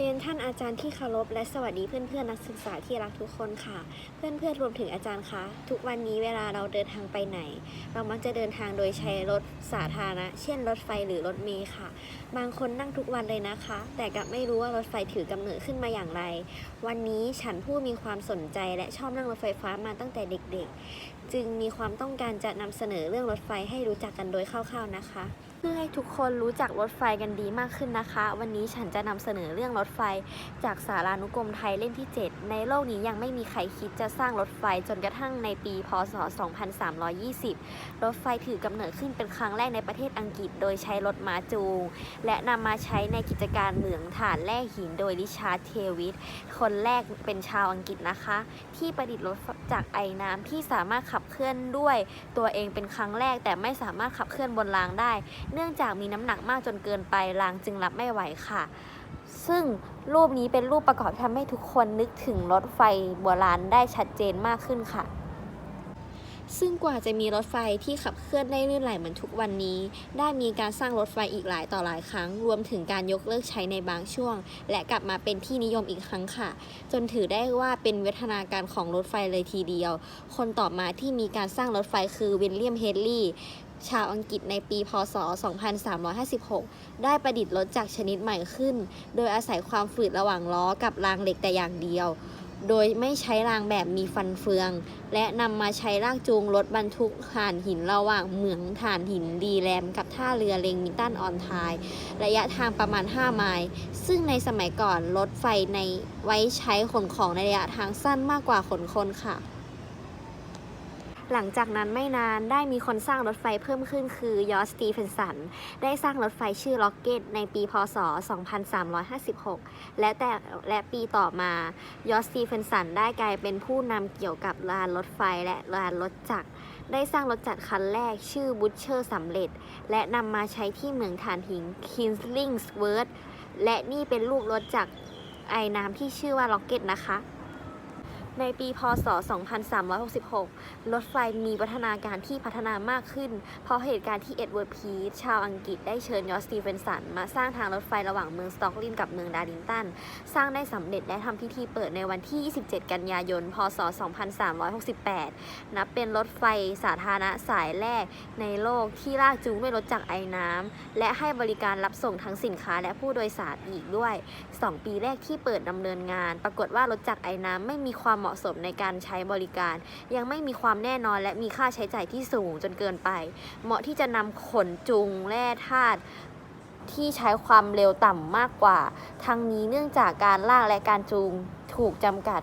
เรียนท่านอาจารย์ที่เคารพและสวัสดีเพื่อนๆนักศึกษาที่รักทุกคนค่ะ เพื่อนๆรวมถึงอาจารย์คะทุกวันนี้เวลาเราเดินทางไปไหน เรามักจะเดินทางโดยใช้รถสาธารณะ เช่นรถไฟหรือรถเมล์ค่ะ บางคนนั่งทุกวันเลยนะคะ แต่กลับไม่รู้ว่ารถไฟถือกำเนิดขึ้นมาอย่างไร วันนี้ฉันผู้มีความสนใจและชอบนั่งรถไฟฟ้ามาตั้งแต่เด็กๆ จึงมีความต้องการจะนำเสนอเรื่องรถไฟให้รู้จักกันโดยคร่าวๆนะคะ พื่อให้ทุกคนรู้จักรถไฟกันดีมากขึ้นนะคะ วันนี้ฉันจะนำเสนอเรื่องรถไฟ จากสารานุกรมไทยเล่มที่ 7 ในโลกนี้ยังไม่มีใครคิดจะสร้างรถไฟจนกระทั่งในปี พศ 2320 รถไฟถือกำเนิดขึ้นเป็นครั้งแรกในประเทศอังกฤษ โดยใช้รถม้าจูง และนำมาใช้ในกิจการเหมืองถ่านแร่หินโดยริชาร์ดเทวิตคนแรกเป็นชาวอังกฤษนะคะ ที่ประดิษฐ์รถจากไอน้ำที่สามารถขับเคลื่อนด้วยตัวเองเป็นครั้งแรกแต่ไม่สามารถขับเคลื่อนบนรางได้เนื่องจากมีน้ำหนักมากจนเกินไปรางจึงรับไม่ไหวค่ะ ซึ่งรูปนี้เป็นรูปประกอบที่ทำให้ทุกคนนึกถึงรถไฟโบราณได้ชัดเจนมากขึ้นค่ะ ซึ่งกว่าจะมีรถไฟที่ขับเคลื่อนได้ลื่นไหลเหมือนทุกวันนี้ ได้มีการสร้างรถไฟอีกหลายต่อหลายครั้ง รวมถึงการยกเลิกใช้ในบางช่วง และกลับมาเป็นที่นิยมอีกครั้งค่ะ จนถือได้ว่าเป็นวิวัฒนาการของรถไฟเลยทีเดียว คนต่อมาที่มีการสร้างรถไฟคือวิลเลียมเฮดลีย์ชาวอังกฤษในปี พศ 2356 ได้ประดิษฐ์รถจักชนิดใหม่ขึ้น โดยอาศัยความฝืดระหว่างล้อกับรางเหล็กแต่อย่างเดียว โดยไม่ใช้รางแบบมีฟันเฟือง และนำมาใช้ลากจูงรถบรรทุกถ่านหินระหว่างเหมืองถ่านหินดีแลมกับท่าเรือเลงมินตันออนไทายระยะทางประมาณ 5 ไมล์ซึ่งในสมัยก่อนรถไฟในไว้ใช้ขนของในระยะทางสั้นมากกว่าขนคนค่ะ หลังจากนั้นไม่นานได้มีคนสร้างรถไฟเพิ่มขึ้นคือยอสตีเฟนสัน ได้สร้างรถไฟชื่อล็อกเก็ตในปีพศ 2356 และแต่และปีต่อมายอสตีเฟนสันได้กลายเป็นผู้นำเกี่ยวกับรางรถไฟและรางรถจักร ได้สร้างรถจักรคันแรกชื่อบูชเชอร์สำเร็จ และนำมาใช้ที่เมืองฐานหินคินส์ลิงส์เวิร์ดและนี่เป็นลูกรถจักรไอน้ำที่ชื่อว่าล็อกเก็ตนะคะ ในปีพศ 2366 รถไฟมีวัฒนาการที่พัฒนามากขึ้น เพราะเหตุการณ์ที่เอ็ดเวิร์ดพีทชาวอังกฤษได้เชิญยอร์สตีเฟนสัน มาสร้างทางรถไฟระหว่างเมืองสต็อกลินกับเมืองดาร์ลิงตัน สร้างได้สำเร็จและทำพิธีเปิดในวันที่ 27 กันยายน พศ 2368 นับเป็นรถไฟสาธารณะสายแรกในโลกที่ลากจูงด้วยรถจักรไอน้ำและให้บริการรับส่งทั้งสินค้าและผู้โดยสารอีกด้วย 2 ปีแรกที่เปิดดำเนินงาน ปรากฏว่ารถจักรไอน้ำไม่มีความเหมาะสมในการใช้บริการ ยังไม่มีความแน่นอนและมีค่าใช้จ่ายที่สูงจนเกินไป เหมาะที่จะนำขนจุงแร่ธาตุที่ใช้ความเร็วต่ำมากกว่า ทั้งนี้เนื่องจากการลากและการจูงถูกจำกัด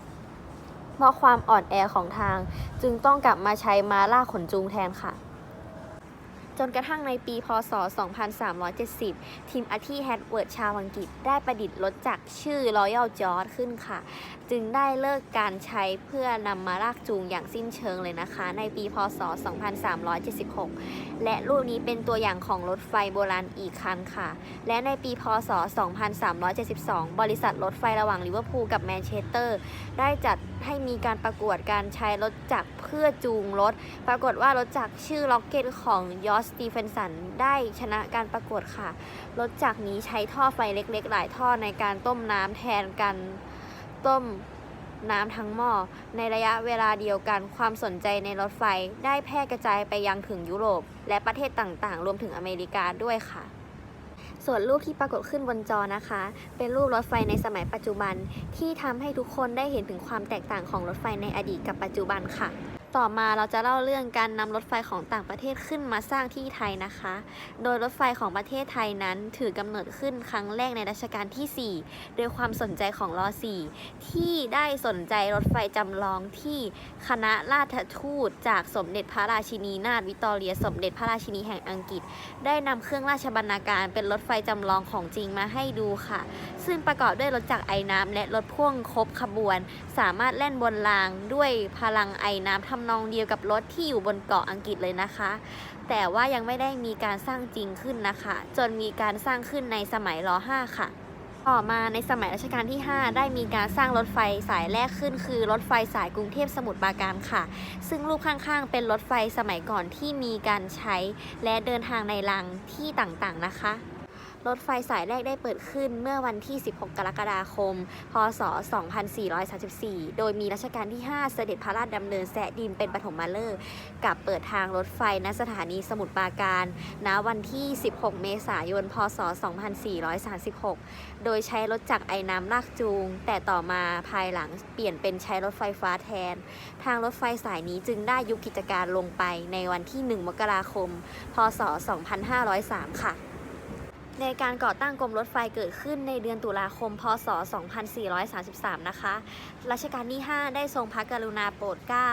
เพราะความอ่อนแอของทาง จึงต้องกลับมาใช้มาลากขนจูงแทนค่ะ จนกระทั่งในปีพศ 2370 ทีมอาที่แฮดเวิร์ดชาวอังกฤษได้ประดิษฐ์รถจักรชื่อ Royal George ขึ้นค่ะ จึงได้เลิกการใช้เพื่อนำมาลากจูงอย่างสิ้นเชิงเลยนะคะ ในปีพศ 2376 และรูปนี้เป็นตัวอย่างของรถไฟโบราณอีกคันค่ะ และในปีพศ 2372 บริษัทรถไฟระหว่างลิเวอร์พูลกับแมนเชสเตอร์ ได้จัด ให้มีการประกวดการใช้รถจักรเพื่อจูงรถ ปรากฏว่ารถจักรชื่อล็อกเก็ตของยอสตีเฟนสันได้ชนะการประกวดค่ะ รถจักรนี้ใช้ท่อไฟเล็กๆ หลายท่อในการต้มน้ำแทนกันต้มน้ำทั้งหม้อในระยะเวลาเดียวกันความสนใจในรถไฟได้แพร่กระจายไปยังถึงยุโรป และประเทศต่างๆ รวมถึงอเมริกาด้วยค่ะ ส่วนรูปที่ปรากฏขึ้นบนจอนะคะ เป็นรูปรถไฟในสมัยปัจจุบันที่ทำให้ทุกคนได้เห็นถึงความแตกต่างของรถไฟในอดีตกับปัจจุบันค่ะ ต่อมาเราจะเล่าเรื่องการนำรถไฟของต่างประเทศขึ้นมาสร้างที่ไทยนะคะ โดยรถไฟของประเทศไทยนั้นถือกำเนิดขึ้นครั้งแรกในรัชกาลที่ 4 โดยความสนใจของรอ4ที่ได้สนใจรถไฟจำลองที่คณะราชทูตจากสมเด็จพระราชินีนาถวิตอเรีย สมเด็จพระราชินีแห่งอังกฤษ ได้นำเครื่องราชบรรณาการเป็นรถไฟจำลองของจริงมาให้ดูค่ะ ซึ่งประกอบด้วยรถจักรไอน้ำและรถพ่วงครบขบวน สามารถแล่นบนรางด้วยพลังไอน้ำทำนองเดียวกับรถที่อยู่บนเกาะอังกฤษเลยนะคะ แต่ว่ายังไม่ได้มีการสร้างจริงขึ้นนะคะ จนมีการสร้างขึ้นในสมัยร 5 ค่ะ ต่อมาในสมัยรัชกาลที่ 5 ได้มีการสร้างรถไฟสายแรกขึ้น คือรถไฟสายกรุงเทพสมุทรปราการค่ะ ซึ่งรูปข้างๆ เป็นรถไฟสมัยก่อนที่มีการใช้และเดินทางในรางที่ต่างๆนะคะ รถไฟสายแรกได้เปิดขึ้นเมื่อวันที่ 16 กรกฎาคม พศ 2434 โดยมีรัชกาลที่ 5 เสด็จพระราชดำเนินแสะดินเป็นปฐมฤกษ์กับเปิดทางรถไฟณสถานีสมุทรปราการ ณ วันที่ 16 เมษายน พศ 2436 โดยใช้รถจักรไอ้น้ำลากจูง แต่ต่อมาภายหลังเปลี่ยนเป็นใช้รถไฟฟ้าแทน ทางรถไฟสายนี้จึงได้ยุบกิจการลงไปในวันที่ 1 มกราคม พศ 2503 ค่ะ ในการก่อตั้งกรมรถไฟเกิดขึ้นในเดือนตุลาคม พศ 2433 นะคะ รัชกาลที่ 5 ได้ทรงพระกรุณาโปรดเกล้า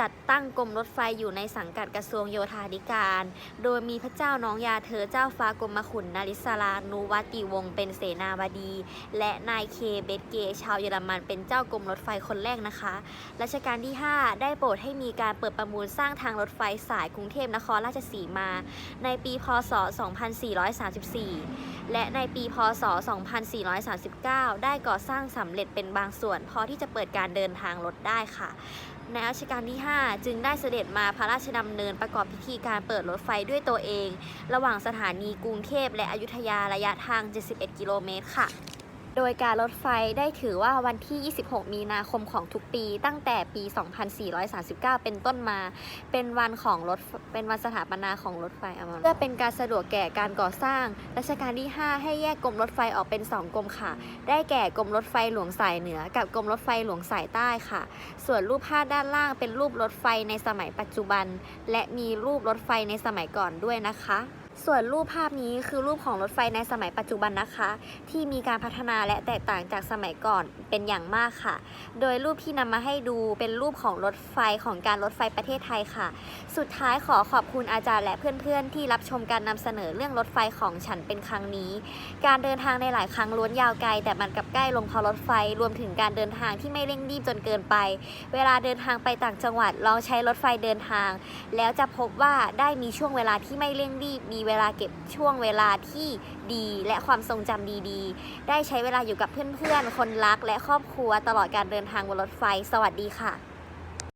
จัดตั้งกรมรถไฟอยู่ในสังกัดกระทรวงโยธาธิการ โดยมีพระเจ้าน้องยาเธอเจ้าฟ้ากรมขุนนาริศรานุวัติวงศ์เป็นเสนาบดี และนายเคเบตเกชาวเยอรมันเป็นเจ้ากรมรถไฟคนแรกนะคะรัชกาลที่ 5 ได้โปรดให้มีการเปิดประมูลสร้างทางรถไฟสายกรุงเทพนครราชสีมา ในปีพศ 2434และในปี พศ 2439 ได้ก่อสร้างสำเร็จเป็นบางส่วน พอที่จะเปิดการเดินทางรถได้ค่ะ ในรัชกาลที่ 5 จึงได้เสด็จมาพระราชดำเนินประกอบพิธีการเปิดรถไฟด้วยตัวเอง ระหว่างสถานีกรุงเทพและอยุธยาระยะทาง 71 กิโลเมตรค่ะ โดยการรถไฟได้ถือว่าวันที่ 26 มีนาคมของทุกปี ตั้งแต่ปี 2439 เป็นต้นมา เป็นวันของรถ เป็นวันสถาปนาของรถไฟเอามาเพื่อเป็นการสะดวกแก่การก่อสร้าง รัชกาลที่ 5 ให้แยกกรมรถไฟออกเป็น 2 กรมค่ะ ได้แก่กรมรถไฟหลวงสายเหนือ กับกรมรถไฟหลวงสายใต้ค่ะ ส่วนรูปภาพด้านล่างเป็นรูปรถไฟในสมัยปัจจุบัน และมีรูปรถไฟในสมัยก่อนด้วยนะคะ ส่วนรูปภาพนี้คือรูปของรถไฟในสมัยปัจจุบันนะคะ ที่มีการพัฒนาและแตกต่างจากสมัยก่อนเป็นอย่างมากค่ะ โดยรูปที่นำมาให้ดูเป็นรูปของรถไฟของการรถไฟประเทศไทยค่ะ สุดท้ายขอขอบคุณอาจารย์และเพื่อนๆ ที่รับชมการนำเสนอเรื่องรถไฟของฉันเป็นครั้งนี้ การเดินทางในหลายครั้งล้วนยาวไกล แต่มันกลับใกล้ลงพอรถไฟ รวมถึงการเดินทางที่ไม่เร่งรีบจนเกินไป เวลาเดินทางไปต่างจังหวัดลองใช้รถไฟเดินทาง แล้วจะพบว่าได้มีช่วงเวลาที่ไม่เร่งรีบมีเวลาเก็บช่วงเวลาที่ดีและความทรงจำดีๆ ได้ใช้เวลาอยู่กับเพื่อนๆ คนรักและครอบครัวตลอดการเดินทางบนรถไฟ สวัสดีค่ะ